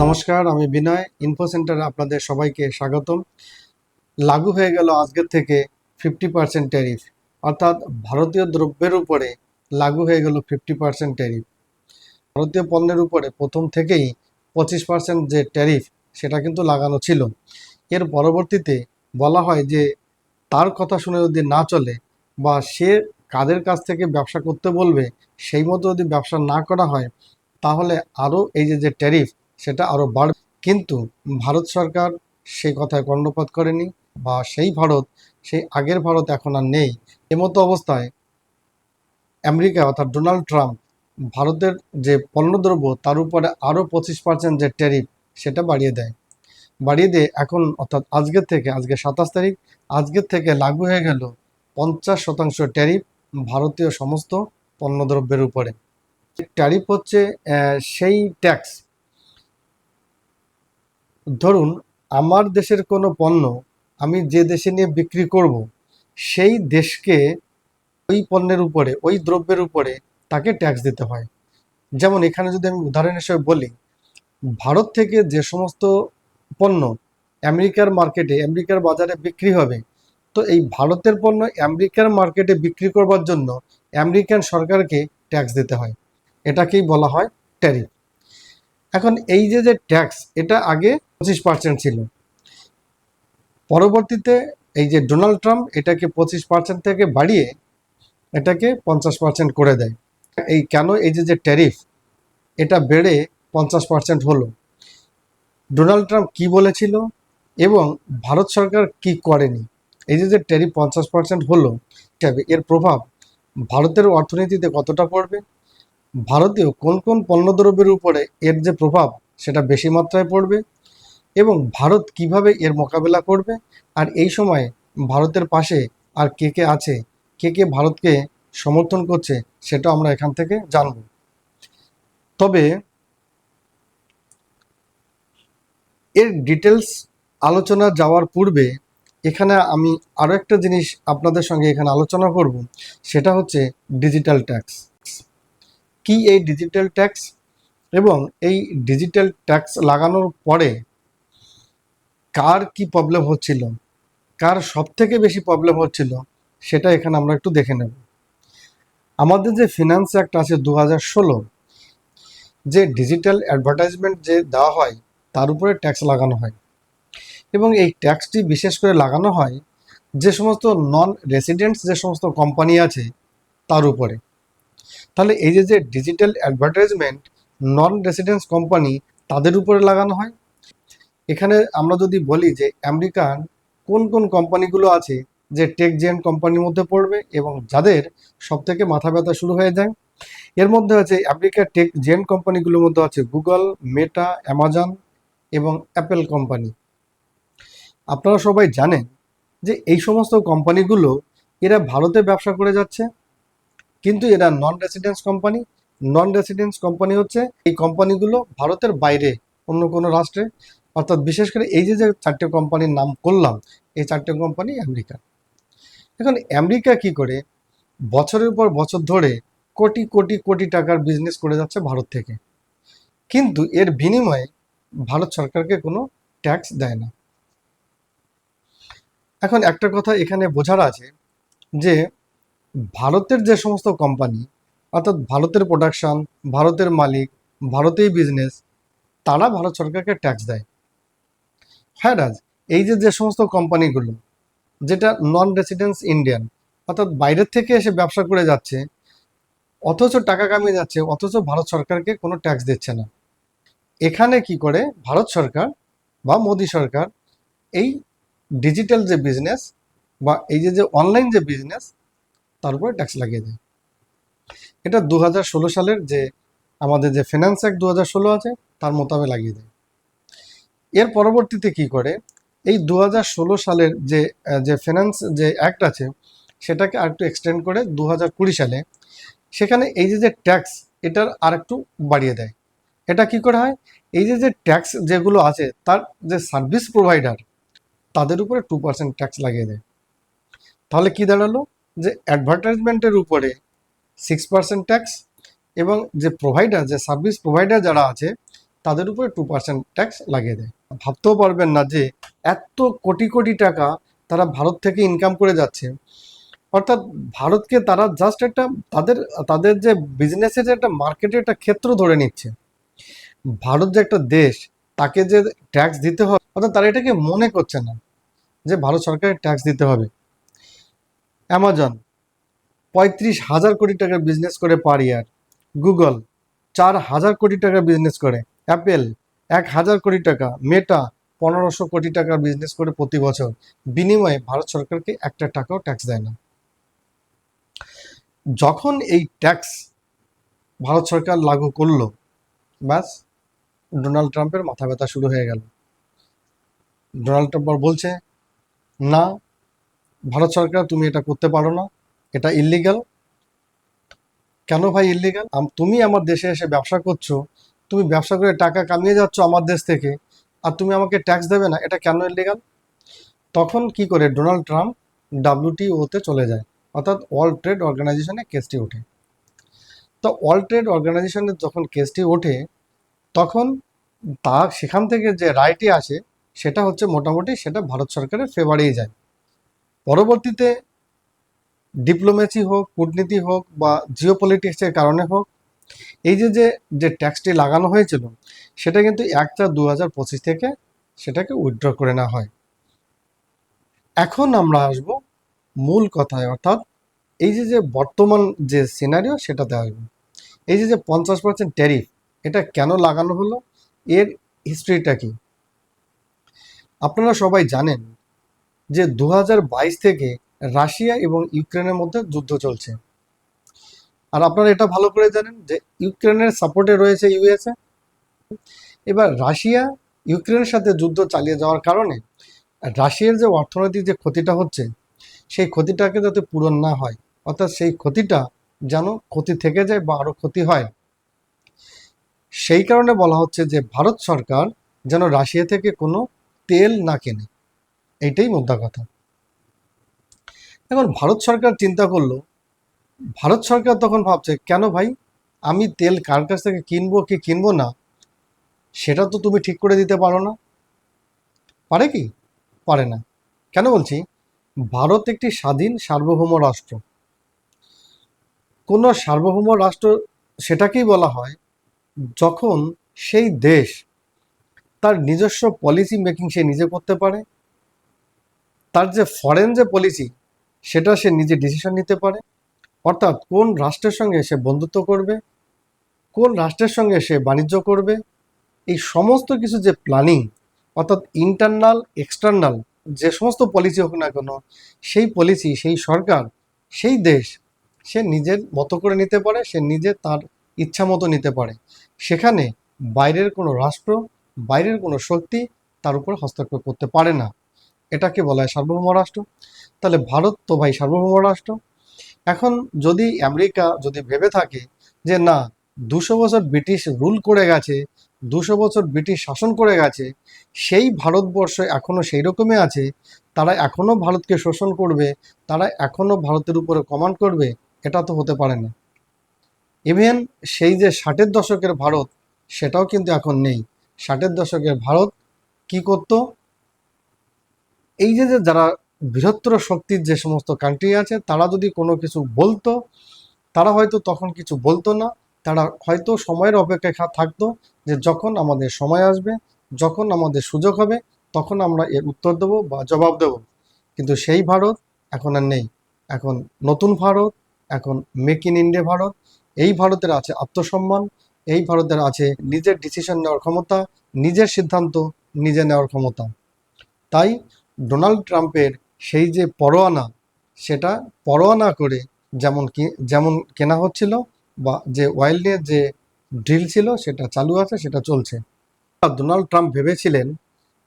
নমস্কার, আমি বিনয়। ইনফো সেন্টারে আপনাদের সবাইকে স্বাগতম। লাগু হয়ে গেল আজকের থেকে ফিফটি পার্সেন্ট ট্যারিফ অর্থাৎ ভারতীয় দ্রব্যের উপরে লাগু হয়ে গেল ফিফটি পার্সেন্ট ট্যারিফ ভারতীয় পণ্যের উপরে প্রথম থেকেই পঁচিশ পার্সেন্ট যে ট্যারিফ সেটা কিন্তু লাগানো ছিল। এর পরবর্তীতে বলা হয় যে তার কথা শুনে যদি না চলে বা সে কাদের কাছ থেকে ব্যবসা করতে বলবে, সেই মতো যদি ব্যবসা না করা হয়, তাহলে আরও এই যে যে ট্যারিফ সেটা আরও বাড়বে। কিন্তু ভারত সরকার সেই কথায় কর্ণপাত করেনি বা সেই ভারত, সেই আগের ভারত এখন আর নেই। এমতো অবস্থায় আমেরিকা অর্থাৎ ডোনাল্ড ট্রাম্প ভারতের যে পণ্যদ্রব্য, তার উপরে আরও পঁচিশ পার্সেন্ট যে ট্যারিফ সেটা বাড়িয়ে দেয়। বাড়িয়ে দিয়ে এখন অর্থাৎ আজকের থেকে, আজকে সাতাশ তারিখ আজকের থেকে লাগু হয়ে গেল পঞ্চাশ শতাংশ ট্যারিফ ভারতীয় সমস্ত পণ্যদ্রব্যের উপরে। ট্যারিফ হচ্ছে সেই ট্যাক্স ধরুন, আমার দেশের কোনো পণ্য আমি যে দেশে নিয়ে বিক্রি করব, সেই দেশকে ওই পণ্যের উপরে, ওই দ্রব্যের উপরে তাকে ট্যাক্স দিতে হয়। যেমন এখানে যদি আমি উদাহরণ হিসেবে বলি, ভারত থেকে যে সমস্ত পণ্য আমেরিকার মার্কেটে, আমেরিকার বাজারে বিক্রি হবে, তো এই ভারতের পণ্য আমেরিকার মার্কেটে বিক্রি করবার জন্য আমেরিকান সরকারকে ট্যাক্স দিতে হয়। এটাকেই বলা হয় ট্যারিফ এখন এই যে যে ট্যাক্স এটা আগে পঁচিশ পার্সেন্ট ছিল। পরবর্তীতে এই যে ডোনাল্ড ট্রাম্প এটাকে পঁচিশ পার্সেন্ট থেকে বাড়িয়ে এটাকে পঞ্চাশ পার্সেন্ট করে দেয়। এই কেন এই যে যে ট্যারিফ এটা বেড়ে পঞ্চাশ পার্সেন্ট হলো। ডোনাল্ড ট্রাম্প কি বলেছিল এবং ভারত সরকার কি করেনি? এই যে যে ট্যারিফ পঞ্চাশ পার্সেন্ট হলো, এর প্রভাব ভারতের অর্থনীতিতে কতটা পড়বে? ভারতীয় কোন কোন পণ্যদ্রব্যের উপরে এর যে প্রভাব, সেটা বেশি মাত্রায় পড়বে এবং ভারত কীভাবে এর মোকাবেলা করবে? আর এই সময় ভারতের পাশে আর কে কে আছে, কে কে ভারতকে সমর্থন করছে, সেটা আমরা এখান থেকে জানব। তবে এর ডিটেলস আলোচনা যাওয়ার পূর্বে এখানে আমি আরও একটা জিনিস আপনাদের সঙ্গে এখানে আলোচনা করব, সেটা হচ্ছে ডিজিটাল ট্যাক্স। কি এই ডিজিটাল ট্যাক্স এবং এই ডিজিটাল ট্যাক্স লাগানোর পরে কার কি প্রবলেম হচ্ছিল? কার সব থেকে বেশি প্রবলেম হচ্ছিল? সেটা এখানে আমরা একটু দেখে নেব। আমাদের যে ফিনান্স অ্যাক্ট আছে দু ষোলো, যে ডিজিটাল অ্যাডভার্টাইজমেন্ট যে দেওয়া হয়, তার উপরে ট্যাক্স লাগানো হয়। এবং এই ট্যাক্সটি বিশেষ করে লাগানো হয় যে সমস্ত নন রেসিডেন্টস যে সমস্ত কোম্পানি আছে, তার উপরে। তাহলে এই যে যে digital advertisement non residence company তাদের উপরে লাগানো হয়? এখানে আমরা যদি বলি যে আমেরিকান কোন কোন কোম্পানিগুলো আছে যে টেক জেন কোম্পানির মধ্যে পড়বে এবং যাদের সব থেকে মাথা ব্যথা শুরু হয়ে যায়? এর মধ্যে আছে আমেরিকার টেক জেন কোম্পানিগুলোর মধ্যে আছে গুগল মেটা অ্যামাজন এবং অ্যাপেল কোম্পানি আপনারা সবাই জানেন যে, এই সমস্ত কোম্পানিগুলো এরা ভারতে ব্যবসা করে যাচ্ছে। কিন্তু এরা non residence company non residence company হচ্ছে এই কোম্পানিগুলো ভারতের বাইরে, অন্য কোনো রাষ্ট্রে। অর্থাৎ বিশেষ করে এই যে যে চারটে কোম্পানির নাম করলাম এই চারটে কোম্পানি আমেরিকা। এখন আমেরিকা কি করে? বছরের পর বছর ধরে কোটি কোটি কোটি টাকার বিজনেস করে যাচ্ছে ভারত থেকে। কিন্তু এর বিনিময়ে ভারত সরকারকে কোনো ট্যাক্স দেয় না। এখন একটা কথা এখানে বোঝার আছে যে ভারতের যে সমস্ত কোম্পানি অর্থাৎ ভারতের প্রোডাকশন ভারতের মালিক ভারতেই বিজনেস তারা ভারত সরকারকে ট্যাক্স দেয়। হ্যাঁ রাজ, এই যে যে সমস্ত কোম্পানিগুলো যেটা নন রেসিডেন্স ইন্ডিয়ান অর্থাৎ বাইরের থেকে এসে ব্যবসা করে যাচ্ছে, অথচ টাকা কামিয়ে যাচ্ছে, অথচ ভারত সরকারকে কোনো ট্যাক্স দিচ্ছে না। এখানে কি করে? ভারত সরকার বা মোদী সরকার এই ডিজিটাল যে বিজনেস বা এই যে যে অনলাইন যে বিজনেস তার উপরে ট্যাক্স লাগিয়ে দেয়। এটা দু হাজার ষোলো সালের যে আমাদের যে ফিনান্স অ্যাক্ট দু হাজার ষোলো আছে, তার মোতাবেক লাগিয়ে দেয়। এর পরবর্তীতে কি করে? এই দু হাজার ষোলো সালের যে যে ফিনান্স যে অ্যাক্ট আছে, সেটাকে আরেকটু এক্সটেন্ড করে দু হাজার কুড়ি সালে, সেখানে এই যে যে ট্যাক্স এটার আরেকটু বাড়িয়ে দেয়। এটা কি করে হয়? এই যে যে ট্যাক্স যেগুলো আছে, তার যে সার্ভিস প্রোভাইডার তাদের উপরে টু পার্সেন্ট ট্যাক্স লাগিয়ে দেয়। তাহলে কি দাঁড়াল? যে অ্যাডভার্টাইজমেন্টের উপরে সিক্স পার্সেন্ট ট্যাক্স এবং যে প্রোভাইডার যে সার্ভিস প্রোভাইডার যারা আছে, তাদের উপরে টু পার্সেন্ট ট্যাক্স লাগিয়ে দেয়। ভাবতেও পারবেন না যে এত কোটি কোটি টাকা তারা ভারত থেকে ইনকাম করে যাচ্ছে। অর্থাৎ ভারতকে তারা জাস্ট একটা তাদের তাদের যে বিজনেসের যে একটা মার্কেটের একটা ক্ষেত্র ধরে নিচ্ছে। ভারত যে একটা দেশ, তাকে যে ট্যাক্স দিতে হবে, অর্থাৎ তারা এটাকে মনে করছে না যে ভারত সরকারের ট্যাক্স দিতে হবে। অ্যামাজন পঁয়ত্রিশ হাজার কোটি টাকার বিজনেস করে পার ইয়ার গুগল চার হাজার কোটি টাকা বিজনেস করে। অ্যাপেল এক হাজার কোটি টাকা। মেটা পনেরোশো কোটি টাকার বিজনেস করে প্রতি বছর। বিনিময়ে ভারত সরকারকে একটা টাকাও ট্যাক্স দেয় না। যখন এই ট্যাক্স ভারত সরকার লাগু করল, ব্যাস, ডোনাল্ড ট্রাম্পের মাথা ব্যথা শুরু হয়ে গেল। ডোনাল্ড ট্রাম্প বলছে, না ভারত সরকার, তুমি এটা করতে পারো না। এটা ইলিগাল কেন ভাই ইলিগাল তুমি আমার দেশে এসে ব্যবসা করছ, তুমি ব্যবসা করে টাকা কামিয়ে যাচ্ছ আমার দেশ থেকে, আর তুমি আমাকে ট্যাক্স দেবে না, এটা কেন ইলিগাল তখন কি করে ডোনাল্ড ট্রাম্প ডাব্লিউটিওতে চলে যায়, অর্থাৎ ওয়ার্ল্ড ট্রেড অর্গানাইজেশনে কেসটি ওঠে। তো ওয়ার্ল্ড ট্রেড অর্গানাইজেশনের যখন কেসটি ওঠে, তখন তা, সেখান থেকে যে রায়টি আসে, সেটা হচ্ছে মোটামুটি সেটা ভারত সরকারের ফেভারেই যায়। পরবর্তীতে ডিপ্লোমেসি হোক, কূটনীতি হোক বা জিও পলিটিক্সের কারণে হোক, এই যে যে যে ট্যাক্সটি লাগানো হয়েছিল, সেটা কিন্তু এক চার দু হাজার পঁচিশ থেকে সেটাকে উইথড্র করে নেওয়া হয়। এখন আমরা আসব মূল কথায়, অর্থাৎ এই যে যে বর্তমান যে সিনারিও সেটাতে আসব। এই যে যে পঞ্চাশ পার্সেন্ট ট্যারিফ এটা কেন লাগানো হলো? এর হিস্ট্রিটা কি? আপনারা সবাই জানেন যে দু হাজার বাইশ থেকে রাশিয়া এবং ইউক্রেনের মধ্যে যুদ্ধ চলছে। আর আপনারা এটা ভালো করে জানেন যে ইউক্রেনের সাপোর্টে রয়েছে ইউএসএ। এবার রাশিয়া, ইউক্রেনের সাথে যুদ্ধ চালিয়ে যাওয়ার কারণে রাশিয়ার যে অর্থনৈতিক যে ক্ষতিটা হচ্ছে, সেই ক্ষতিটাকে যাতে পূরণ না হয়, অর্থাৎ সেই ক্ষতিটা যেন ক্ষতি থেকে যায় বা আরও ক্ষতি হয়। সেই কারণে বলা হচ্ছে যে ভারত সরকার যেন রাশিয়া থেকে কোনো তেল না কেনে। এইটাই মোদ্দা কথা। এখন ভারত সরকার চিন্তা করল, ভারত সরকার তখন ভাবছে, কেন ভাই? আমি তেল কার কাছ থেকে কিনবো, কি কিনবো না? সেটা তো তুমি ঠিক করে দিতে পারো না। পারে কি? পারে না। কেন বলছি? ভারত একটি স্বাধীন সার্বভৌম রাষ্ট্র। কোনো সার্বভৌম রাষ্ট্র সেটাকেই বলা হয় যখন সেই দেশ তার নিজস্ব পলিসি মেকিং সে নিজে করতে পারে তার যে ফরেন যে পলিসি সেটা সে নিজে ডিসিশন নিতে পারে। অর্থাৎ কোন রাষ্ট্রের সঙ্গে সে বন্ধুত্ব করবে, কোন রাষ্ট্রের সঙ্গে সে বাণিজ্য করবে, এই সমস্ত কিছু যে প্ল্যানিং অর্থাৎ ইন্টারনাল এক্সটার্নাল যে সমস্ত পলিসি হোক না কেন, সেই পলিসি সেই সরকার, সেই দেশ, সে নিজের মতো করে নিতে পারে, সে নিজে তার ইচ্ছা মতো নিতে পারে। সেখানে বাইরের কোনো রাষ্ট্র, বাইরের কোনো শক্তি তার উপর হস্তক্ষেপ করতে পারে না। এটাকে বলা হয় সার্বভৌম রাষ্ট্র। তাহলে ভারত তো ভাই সার্বভৌম রাষ্ট্র। এখন যদি আমেরিকা যদি ভেবে থাকে যে না, দুশো বছর ব্রিটিশ রুল করে গেছে, দুশো বছর ব্রিটিশ শাসন করে গেছে, সেই ভারতবর্ষ এখনও সেই রকমই আছে, তারা এখনও ভারতকে শোষণ করবে, তারা এখনও ভারতের উপরে কমান্ড করবে, এটা তো হতে পারে না। ইভেন সেই যে ষাটের দশকের ভারত, সেটাও কিন্তু এখন নেই। ষাটের দশকের ভারত কি করত? এই যে যে যারা বৃহত্তর শক্তির যে সমস্ত কান্ট্রি আছে, তারা যদি কোনো কিছু বলতো, তারা হয়তো তখন কিছু বলতো না। তারা হয়তো সময়ের অপেক্ষায় থাকতো যে যখন আমাদের সময় আসবে, যখন আমাদের সুযোগ হবে, তখন আমরা এর উত্তর দেবো বা জবাব দেব। কিন্তু সেই ভারত এখন আর নেই। এখন নতুন ভারত, এখন মেক ইন ইন্ডিয়া ভারত। এই ভারতের আছে আত্মসম্মান, এই ভারতের আছে নিজের ডিসিশন নেওয়ার ক্ষমতা, নিজের সিদ্ধান্ত নিজে নেওয়ার ক্ষমতা। তাই ডোনাল্ড ট্রাম্পের সেই যে পরোয়ানা, সেটা পরোয়ানা করে যেমন যেমন কেনা হচ্ছিল বা যে নিয়ে যে ড্রিল ছিল সেটা চালু আছে, সেটা চলছে। ডোনাল্ড ট্রাম্প ভেবেছিলেন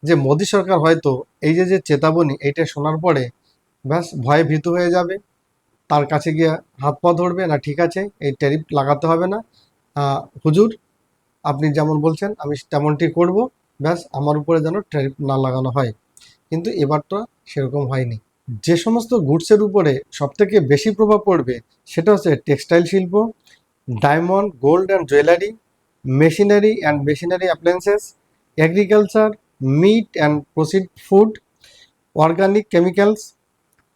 যে মোদী সরকার হয়তো এই যে যে চেতাবনী, এইটা শোনার পরে ব্যাস ভয়ে ভীত হয়ে যাবে। তার কাছে গিয়ে হাত পা ধরবে, না ঠিক আছে, এই ট্যারিফ লাগাতে হবে না। হুজুর, আপনি যেমন বলছেন, আমি তেমনটি করব, ব্যাস আমার উপরে যেন ট্যারিফ না লাগানো হয়। কিন্তু এবারটা সেরকম হয়নি। যে সমস্ত গুডসের উপরে সবথেকে বেশি প্রভাব পড়বে সেটা হচ্ছে টেক্সটাইল শিল্প, diamond, gold and jewellery, machinery and machinery appliances, agriculture, meat and processed food, organic chemicals,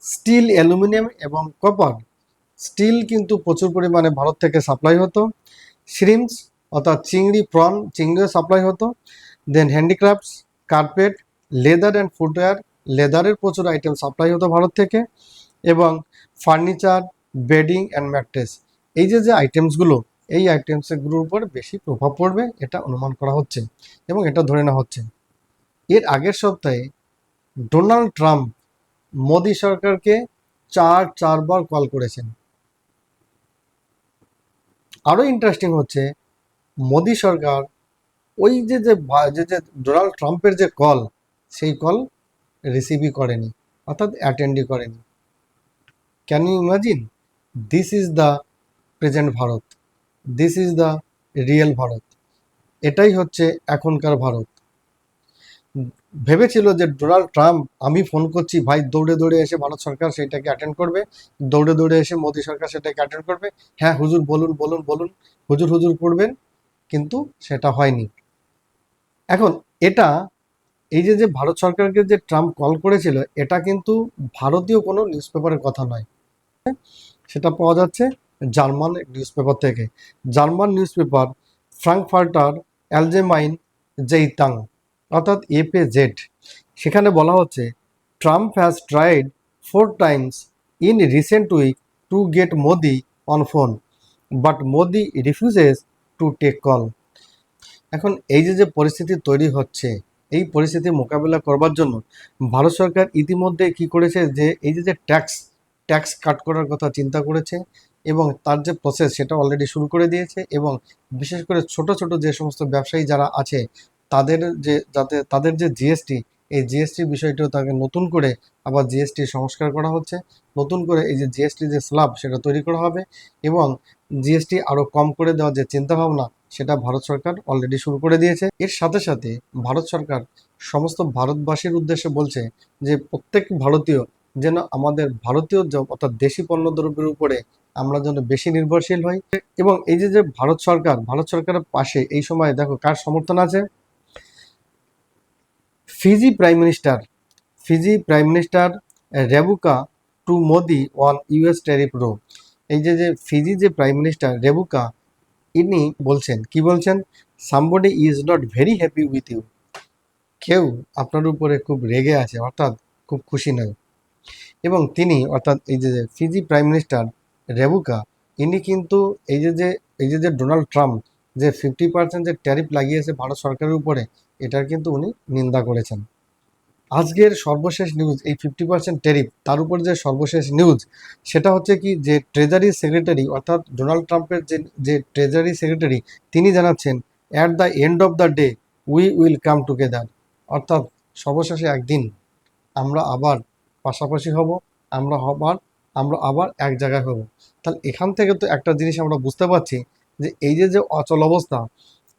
steel, aluminium এবং কপার। স্টিল কিন্তু প্রচুর পরিমাণে ভারত থেকে সাপ্লাই হতো। শ্রিমস অর্থাৎ চিংড়ি, প্রন চিংড়িও সাপ্লাই হতো। Then handicrafts, carpet leather and footwear, লেদারের প্রচুর আইটেম সাপ্লাই হতো ভারত থেকে, এবং ফার্নিচার বেডিং অ্যান্ড ম্যাট্রেস এই যে যে আইটেমসগুলো এই আইটেমসগুলোর উপর বেশি প্রভাব পড়বে, এটা অনুমান করা হচ্ছে, এবং এটা ধরে নেওয়া হচ্ছে। এর আগের সপ্তাহে ডোনাল্ড ট্রাম্প মোদী সরকারকে চার, চারবার কল করেছেন। আরও ইন্টারেস্টিং হচ্ছে, মোদী সরকার ওই যে যে যে যে ডোনাল্ড ট্রাম্পের যে কল সেই কল রিসিভই করেনি, অর্থাৎ অ্যাটেন্ডই করেনি। Can you imagine this is the present Bharat. This is the real Bharat. এটাই হচ্ছে এখনকার ভারত। ভেবেছিল যে ডোনাল্ড ট্রাম্প, আমি ফোন করছি, ভাই, দৌড়ে দৌড়ে এসে ভারত সরকার সেটাকে অ্যাটেন্ড করবে। দৌড়ে দৌড়ে এসে মোদী সরকার সেটাকে অ্যাটেন্ড করবে। হ্যাঁ হুজুর, বলুন বলুন বলুন। হুজুর হুজুর করবেন, কিন্তু সেটা হয়নি। এখন, এটা এই যে যে ভারত সরকারকে যে ট্রাম্প কল করেছিল, এটা কিন্তু ভারতীয় কোনো নিউজ পেপারের কথা নয়। সেটা পাওয়া যাচ্ছে জার্মান নিউজ পেপার থেকে। German news paper Frankfurter Allgemeine Zeitung, অর্থাৎ এপে জেড। সেখানে বলা হচ্ছে, Trump has tried four times in recent week to get Modi on phone but Modi refuses to take call এখন এই যে যে পরিস্থিতি তৈরি হচ্ছে এই পরিস্থিতি মোকাবিলা করবার জন্য ভারত সরকার ইতিমধ্যে কি করেছে যে, এই যে যে ট্যাক্স ট্যাক্স কাট করার কথা চিন্তা করেছে এবং তার যে প্রসেস সেটা অলরেডি শুরু করে দিয়েছে এবং বিশেষ করে ছোট ছোট যে সমস্ত ব্যবসায়ী যারা আছে, তাদের যে, যাতে, তাদের যে জিএসটি এই জিএসটি বিষয়টিও তাকে নতুন করে আবার জিএসটি সংস্কার করা হচ্ছে। নতুন করে এই যে জিএসটি যে স্ল্যাব সেটা তৈরি করা হবে এবং জিএসটি আরও কম করে দেওয়ার যে চিন্তাভাবনা সেটা ভারত সরকার অলরেডি শুরু করে দিয়েছে। এর সাথে সাথে ভারত সরকার সমস্ত ভারতবাসীর উদ্দেশ্যে বলছে যে, প্রত্যেক ভারতীয় যেন আমাদের ভারতীয় অর্থাৎ দেশি পণ্যদ্রব্যের উপরে আমরা যেন বেশি নির্ভরশীল হই। এবং এই যে যে ভারত সরকার, ভারত সরকারের পাশে এই সময় দেখো কার সমর্থন আছে? Fiji prime minister, Fiji prime minister Rabuka to Modi on US tariff row. এই যে যে ফিজি যে প্রাইম মিনিস্টার, রেবুকা ইনি বলছেন, কি বলছেন? Somebody is not very happy with you কেউ আপনার উপরে খুব রেগে আছে, অর্থাৎ খুব খুশি নয়। এবং তিনি, অর্থাৎ এই যে ফিজি প্রাইম মিনিস্টার রেবুকা, ইনি কিন্তু এই যে যে, এই যে যে ডোনাল্ড ট্রাম্প, যে ফিফটি পার্সেন্ট যে ট্যারিফ লাগিয়েছে ভারত সরকারের উপরে, এটার কিন্তু উনি নিন্দা করেছেন। আজকের সর্বশেষ নিউজ এই ফিফটি পার্সেন্ট ট্যারিফ তার উপর যে সর্বশেষ নিউজ সেটা হচ্ছে কি যে ট্রেজারি সেক্রেটারি অর্থাৎ ডোনাল্ড ট্রাম্পের যে যে ট্রেজারি সেক্রেটারি তিনি জানাচ্ছেন at the end of the day we will come together অর্থাৎ সর্বশেষে একদিন আমরা আবার পাশাপাশি হব, আমরা আবার আমরা আবার এক জায়গায় হব। তাহলে এখান থেকে তো একটা জিনিস আমরা বুঝতে পারছি যে এই যে যে অচল অবস্থা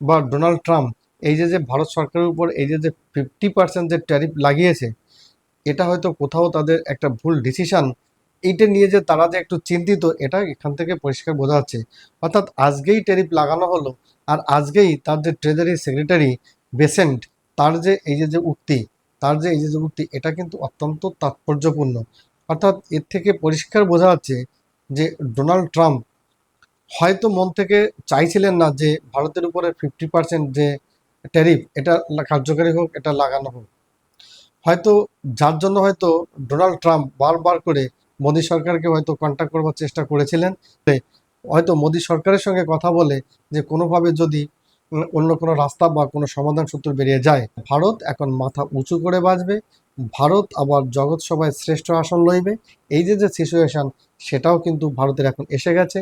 বা ডোনাল্ড ট্রাম্প এই যে যে ভারত সরকারের উপর এই যে যে ফিফটি পার্সেন্ট যে ট্যারিফ লাগিয়েছে, এটা হয়তো কোথাও তাদের একটা ভুল ডিসিশন এইটা নিয়ে যে তারা যে একটু চিন্তিত, এটা এখান থেকে পরিষ্কার বোঝা যাচ্ছে। অর্থাৎ আজকেই ট্যারিফ লাগানো হলো আর আজকেই তার যে ট্রেজারি সেক্রেটারি বেসেন্ট তার যে এই যে যে উক্তি, তার যে এই যে যে উক্তি, এটা কিন্তু অত্যন্ত তাৎপর্যপূর্ণ। অর্থাৎ এর থেকে পরিষ্কার বোঝা যাচ্ছে যে ডোনাল্ড ট্রাম্প হয়তো মন থেকে চাইছিলেন না যে ভারতের উপরে ফিফটি পার্সেন্ট যে ট্যারিফ, এটা কার্যকারী হোক, এটা লাগানো হোক। হয়তো যার জন্য হয়তো ডোনাল্ড ট্রাম্প বারবার করে মোদী সরকারকে হয়তো কন্ট্যাক্ট করবার চেষ্টা করেছিলেন হয়তো মোদী সরকারের সঙ্গে কথা বলে যে কোনোভাবে যদি অন্য কোনো রাস্তা বা কোনো সমাধান সূত্র বেরিয়ে যায়, ভারত এখন মাথা উঁচু করে বাঁচবে, ভারত আবার জগৎ সভায় শ্রেষ্ঠ আসন লইবে। এই যে যে সিচুয়েশন সেটাও কিন্তু ভারতের এখন এসে গেছে।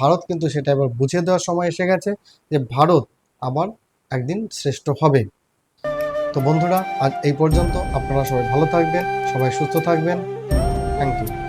ভারত কিন্তু সেটা এবার বুঝিয়ে দেওয়ার সময় এসে গেছে যে ভারত আবার একদিন শ্রেষ্ঠ হবে। তো বন্ধুরা, আজ এই পর্যন্ত। আপনারা সবাই ভালো থাকবেন, সবাই সুস্থ থাকবেন। Thank you